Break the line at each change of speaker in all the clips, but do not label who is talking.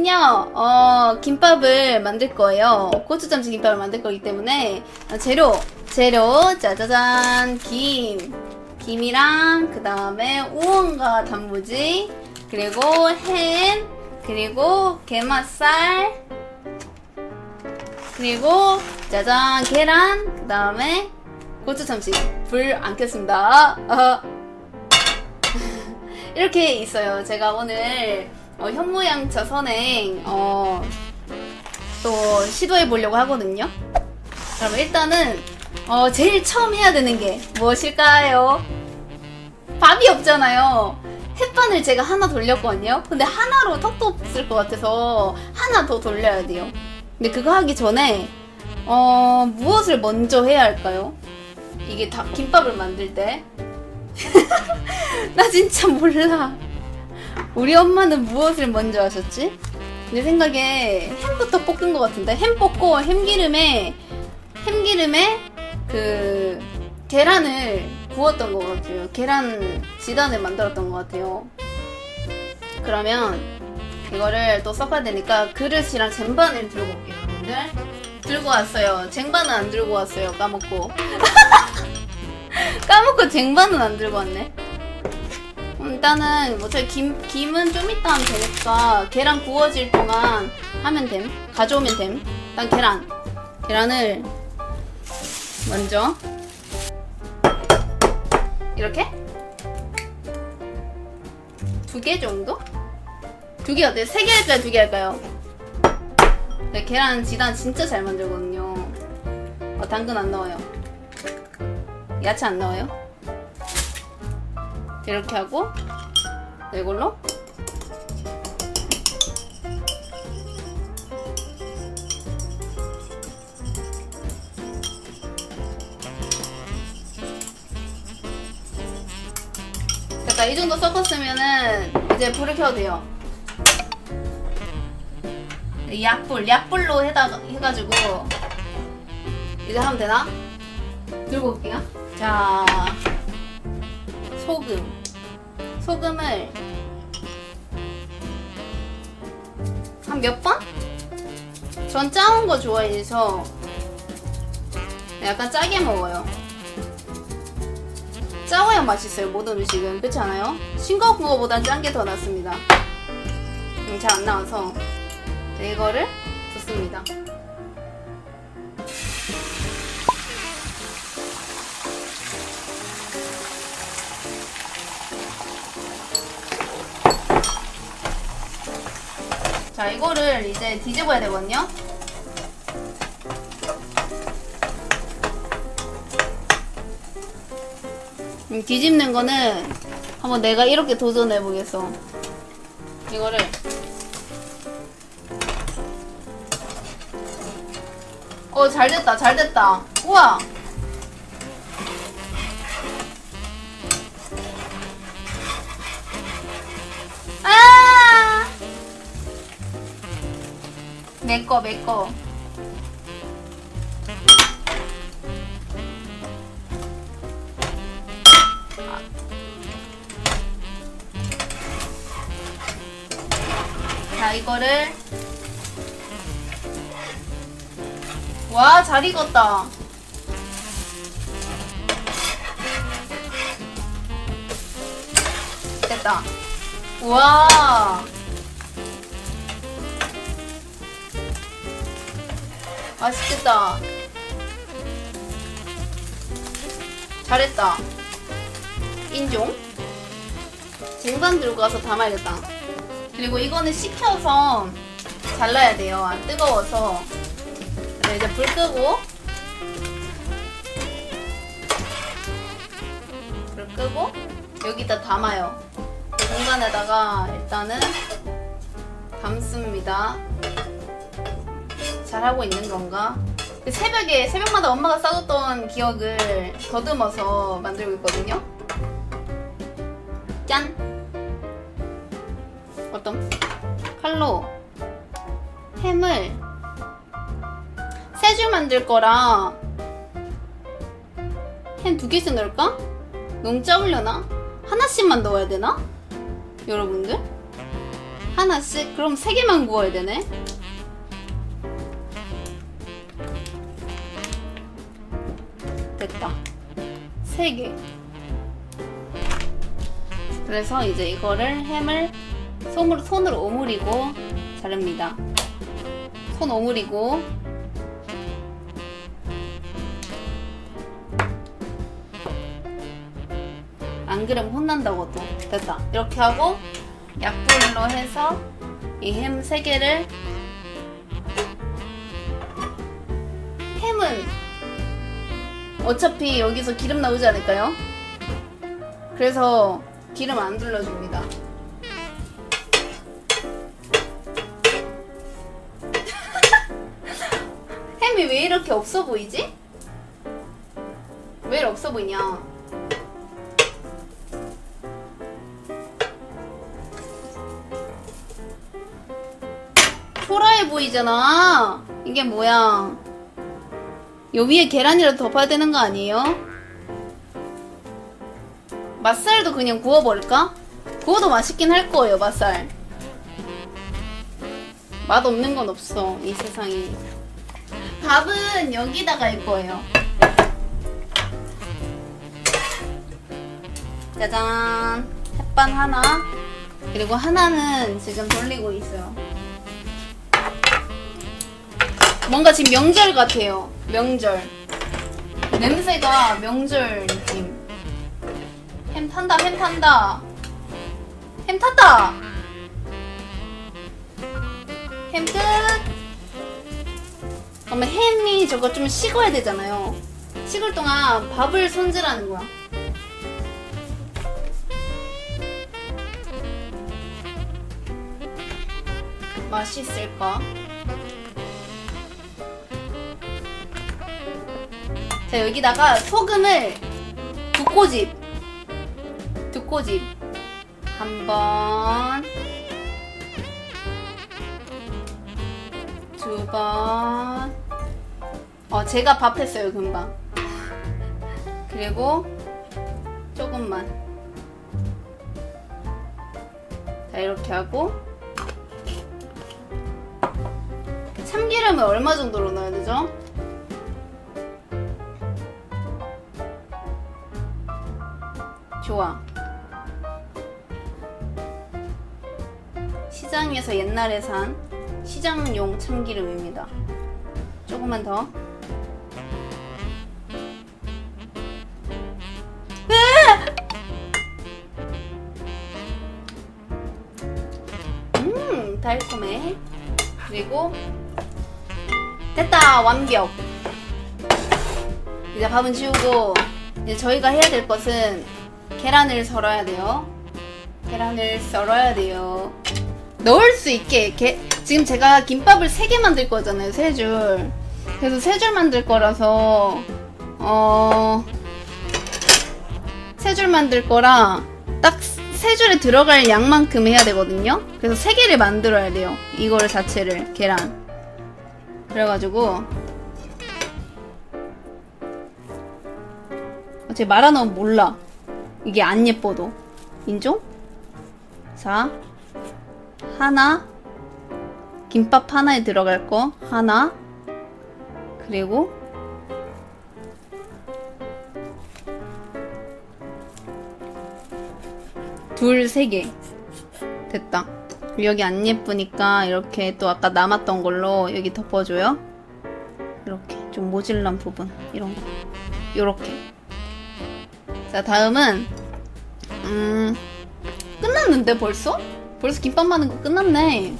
오늘은요, 어, 김밥을 만들 거예요. 고추장치 김밥을 만들 거기 때문에, 어, 재료, 재료, 짜자잔, 김. 김이랑, 그 다음에 우엉과 단무지, 그리고 햄, 그리고 게맛살, 그리고 짜잔, 계란, 그 다음에 고추참치. 불 안 켰습니다. 어. 이렇게 있어요. 제가 오늘 어, 현모양처 선행 어, 또 시도해 보려고 하거든요. 그럼 일단은 어, 제일 처음 해야 되는 게 무엇일까요? 밥이 없잖아요. 햇반을 제가 하나 돌렸거든요. 근데 하나로 턱도 없을 것 같아서 하나 더 돌려야 돼요. 근데 그거 하기 전에 어, 무엇을 먼저 해야 할까요? 이게 다 김밥을 만들 때 나 진짜 몰라. 우리 엄마는 무엇을 먼저 하셨지? 내 생각에 햄부터 볶은 것 같은데 햄 볶고 햄기름에 햄기름에 그 계란을 구웠던 것 같아요. 계란 지단을 만들었던 것 같아요. 그러면 이거를 또 섞어야 되니까 그릇이랑 쟁반을 들고 올게요, 여러분들. 들고 왔어요. 쟁반은 안 들고 왔어요. 까먹고. 까먹고 쟁반은 안 들고 왔네. 음, 일단은 뭐 저희 김 김은 좀 이따 하면 되니까 계란 구워질 동안 하면 됨. 가져오면 됨. 일단 계란. 계란을 먼저 이렇게 두 개 정도? 두 개 어때요? 세 개 할까요? 두 개 할까요? 네, 계란 지단 진짜 잘 만들거든요. 어, 당근 안 넣어요. 야채 안 넣어요? 이렇게 하고 이걸로 잠깐 이 정도 섞었으면은 이제 불을 켜도 돼요. 이 약불, 약불로 해다가 해가지고 이제 하면 되나? 들고 올게요. 자, 소금. 소금을 한 몇 번? 전 짜운 거 좋아해서 약간 짜게 먹어요. 짜워야 맛있어요, 모든 음식은. 그렇지 않아요? 싱거운 거보단 짠 게 더 낫습니다. 음, 잘안 나와서 이거를 붓습니다. 자, 이거를 이제 뒤집어야 되거든요. 음, 뒤집는 거는 한번 내가 이렇게 도전해 보겠어. 이거를 어, 잘 됐다, 잘 됐다. 우와! 내꺼, 내꺼. 자, 이거를. 와, 잘 익었다. 됐다. 우와. 맛있겠다. 잘했다. 인종. 쟁반 들고 가서 담아야겠다. 그리고 이거는 식혀서 잘라야 돼요. 안 뜨거워서. 네, 이제 불 끄고. 불 끄고 여기다 담아요. 이 공간에다가 일단은 담습니다. 잘하고 있는 건가? 그 새벽에 새벽마다 엄마가 싸줬던 기억을 더듬어서 만들고 있거든요. 짠. 어떤 칼로 햄을 세 줄 만들 거라 햄 두 개씩 넣을까? 너무 짜울려나? 하나씩만 넣어야 되나? 여러분들? 하나씩? 그럼 세 개만 구워야 되네? 됐다. 세 개. 그래서 이제 이거를 햄을 손으로, 손으로 오므리고 자릅니다. 손 오므리고 안 그러면 혼난다고 또 됐다 이렇게 하고 약불로 해서 이햄세 개를 햄은 어차피 여기서 기름 나오지 않을까요? 그래서 기름 안 둘러줍니다. 햄이 왜 이렇게 없어 보이지? 왜 없어 보이냐? 초라해 보이잖아. 이게 뭐야? 요 위에 계란이라도 덮어야 되는 거 아니에요? 맛살도 그냥 구워버릴까? 구워도 맛있긴 할 거예요, 맛살. 맛 없는 건 없어, 이 세상에. 밥은 여기다가 할 거예요. 짜잔. 햇반 하나. 그리고 하나는 지금 돌리고 있어요. 뭔가 지금 명절 같아요. 명절. 냄새가 명절 느낌. 햄 탄다, 햄 탄다. 햄 탔다! 햄 끝! 그러면 햄이 저거 좀 식어야 되잖아요. 식을 동안 밥을 손질하는 거야. 맛있을까? 자, 여기다가 소금을 두 꼬집. 두 꼬집. 한 번. 두 번. 어, 제가 밥 했어요, 금방. 그리고 조금만. 자, 이렇게 하고. 참기름을 얼마 정도로 넣어야 되죠? 좋아. 시장에서 옛날에 산 시장용 참기름입니다. 조금만 더. 음, 달콤해. 그리고 됐다 완벽. 이제 밥은 지우고 이제 저희가 해야 될 것은 계란을 썰어야 돼요. 계란을 썰어야 돼요. 넣을 수 있게 게, 지금 제가 김밥을 3개 만들 거잖아요. 3줄. 그래서 3줄 만들 거라서 어... 3줄 만들 거라 딱 3줄에 들어갈 양만큼 해야 되거든요. 그래서 3개를 만들어야 돼요. 이걸 자체를 계란. 그래가지고 제가 말아놓으면 몰라. 이게 안 예뻐도. 인종? 자, 하나. 김밥 하나에 들어갈 거 하나. 그리고 둘, 세 개. 됐다. 여기 안 예쁘니까 이렇게 또 아까 남았던 걸로 여기 덮어줘요. 이렇게 좀 모질란 부분 이런 거. 요렇게. 자, 다음은 음 끝났는데 벌써? 벌써 김밥 마는 거 끝났네.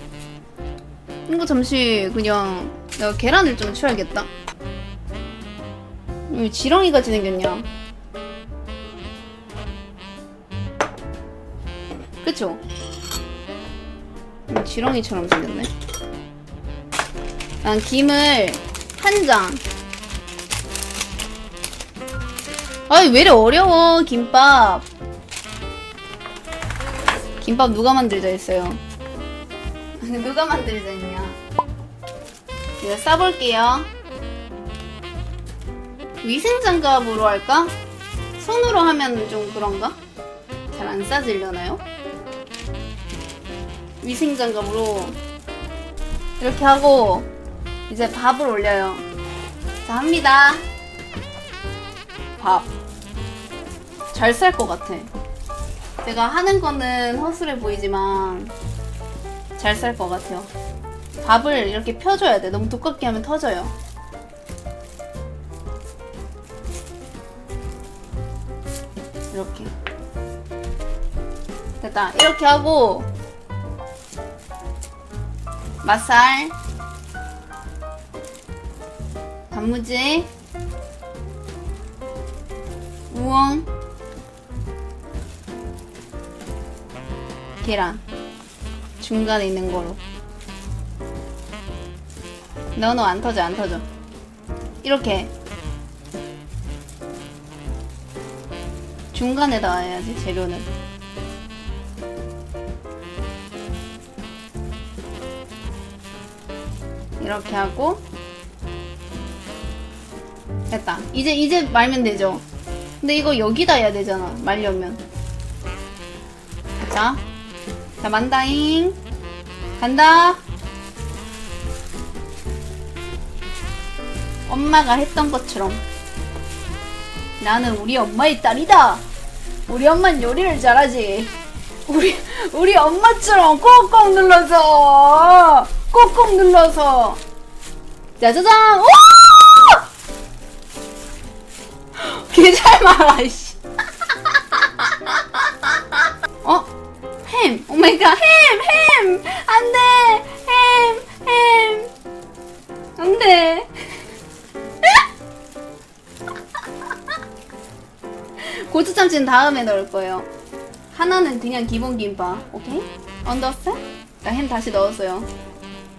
이거 잠시 그냥 내가 계란을 좀 치워야겠다. 왜 지렁이 같이 생겼냐? 그쵸? 음, 지렁이처럼 생겼네. 난 김을 한 장. 아이, 왜 이래 어려워, 김밥. 김밥 누가 만들자 했어요? 누가 만들자 했냐? 내가 싸볼게요. 위생장갑으로 할까? 손으로 하면 좀 그런가? 잘 안 싸지려나요? 위생장갑으로 이렇게 하고 이제 밥을 올려요. 자, 합니다. 밥. 잘쌀것 같아. 제가 하는 거는 허술해 보이지만 잘쌀것 같아요. 밥을 이렇게 펴줘야 돼. 너무 두껍게 하면 터져요. 이렇게. 됐다. 이렇게 하고 맛살 단무지 우엉 계란 중간에 있는 거로. 너너 안 터져 안 터져. 이렇게. 중간에다 해야지 재료는. 이렇게 하고. 됐다. 이제 이제 말면 되죠? 근데 이거 여기다 해야 되잖아 말려면. 자, 자 만다잉. 간다. 엄마가 했던 것처럼. 나는 우리 엄마의 딸이다. 우리 엄마는 요리를 잘하지. 우리 우리 엄마처럼 꾹꾹 눌러서 꾹꾹 눌러서. 짜자잔! 오! 개잘 말아 이씨 마이 갓 햄! 햄! 안 돼! 햄! 햄! 안 돼 고추참치는 다음에 넣을 거예요 하나는 그냥 기본 김밥 오케이? 언더스탠? 자햄 다시 넣었어요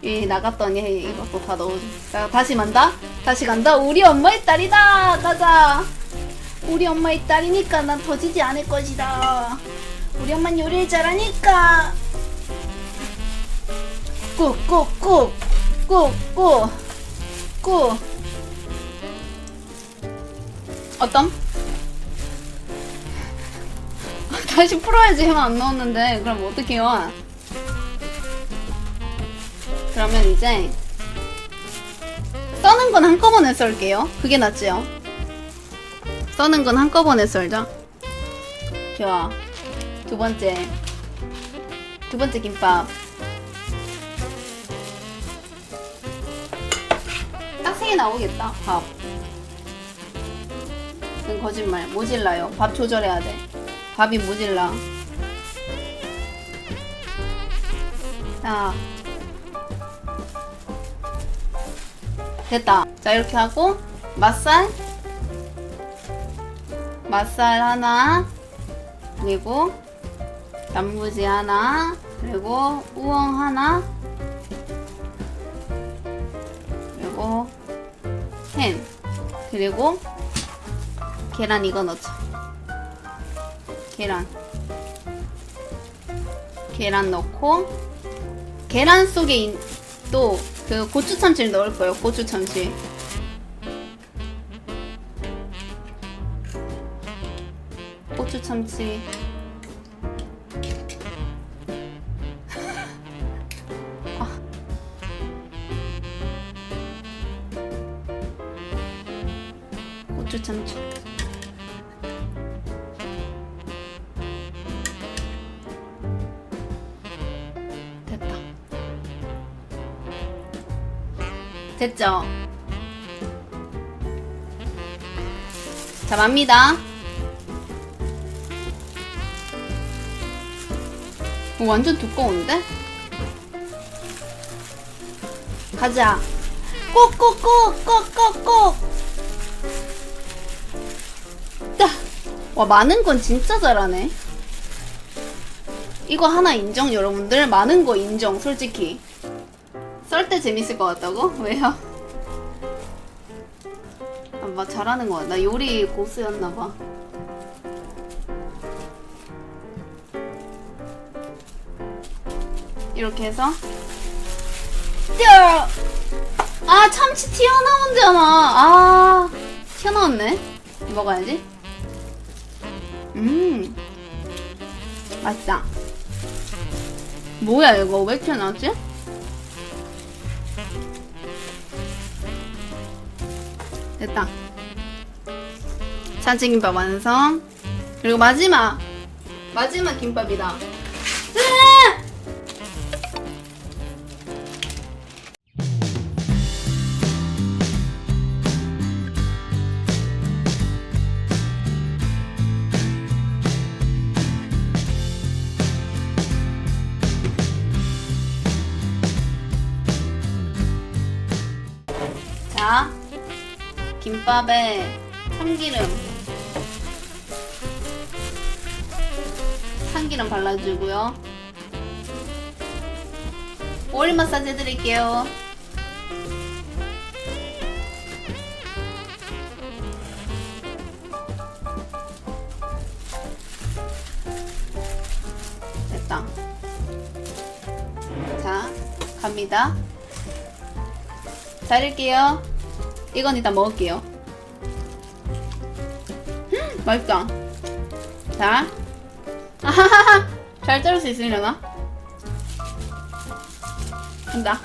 이 나갔더니 이것도 다 넣어줘 자 다시 만다 다시 간다 우리 엄마의 딸이다 가자 우리 엄마의 딸이니까 난 터지지 않을 것이다 우리 엄마는 요리를 잘하니까. 꾹꾹꾹 꾹꾹 꾹 어떤? 다시 풀어야지. 햄안 넣었는데. 그럼 어떡해요? 그러면 이제 써는 건 한꺼번에 썰게요. 그게 낫지요? 써는 건 한꺼번에 썰자 좋아 두 번째. 두 번째 김밥. 딱 세 개 나오겠다 밥. 이건 거짓말. 모질라요. 밥 조절해야 돼. 밥이 모질라. 자. 됐다. 자 이렇게 하고 맛살. 맛살 하나. 그리고 단무지 하나 그리고 우엉 하나 그리고 햄 그리고 계란 이거 넣자. 계란. 계란 넣고 계란 속에 또 그 고추 참치를 넣을 거예요 고추 참치. 고추 참치 됐죠? 자 맙니다 오, 완전 두꺼운데? 가자. 꼭꼭꼭 꼭꼭꼭. 따. 와 많은 건 진짜 잘하네. 이거 하나 인정 여러분들 많은 거 인정 솔직히. 썰때 재밌을 것 같다고? 왜요? 아, 막 잘하는 거 같아. 나 요리 고수였나 봐. 이렇게 해서 띠어 아 참치 튀어나온잖아 아 튀어나왔네 먹어야지 음 맛있다 뭐야 이거 왜 나지? 됐다. 참치김밥 완성. 그리고 마지막 마지막 김밥이다. 김밥에 참기름, 참기름 발라주고요. 오일 마사지 해드릴게요. 됐다. 자, 갑니다. 자를게요. 이건 이따 먹을게요. 음, 맛있다. 자. 잘 자를 수 있으려나? 간다.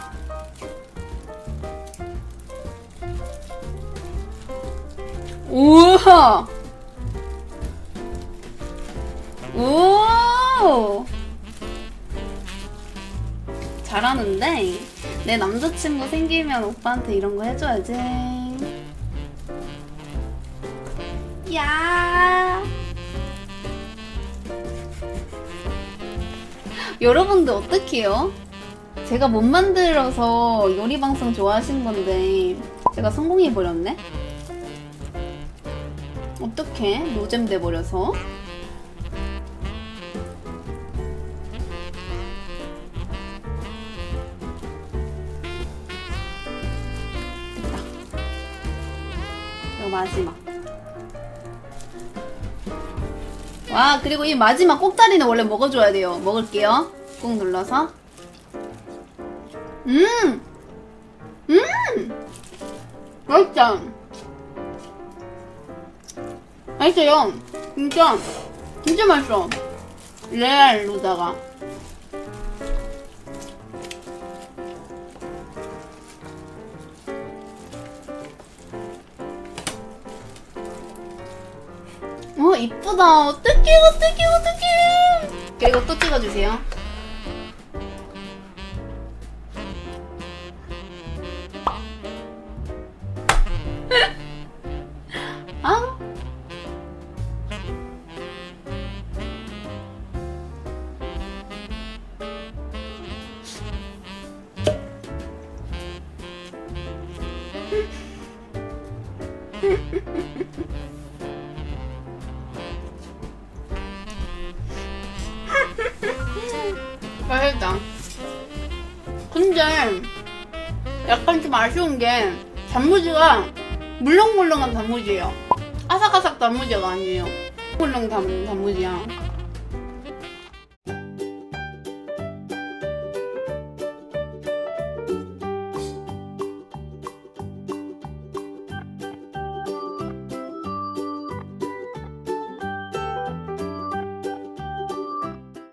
우와! 오! 잘하는데? 내 남자친구 생기면 오빠한테 이런 거 해줘야지. 야. 여러분들 어떡해요? 제가 못 만들어서 요리 방송 좋아하신 건데 제가 성공해 버렸네. 어떡해? 노잼 돼 버려서. 마지막. 와, 그리고 이 마지막 꼭다리는 원래 먹어줘야 돼요. 먹을게요. 꾹 눌러서. 음! 음! 맛있다. 맛있어요. 진짜, 진짜 맛있어. 레알로다가. 이쁘다. 어떡해 어떡해 어떡해 그리고 또 찍어주세요 근데 약간 좀 아쉬운 게 단무지가 물렁물렁한 단무지예요. 아삭아삭 단무지가 아니에요. 물렁 단, 단무지야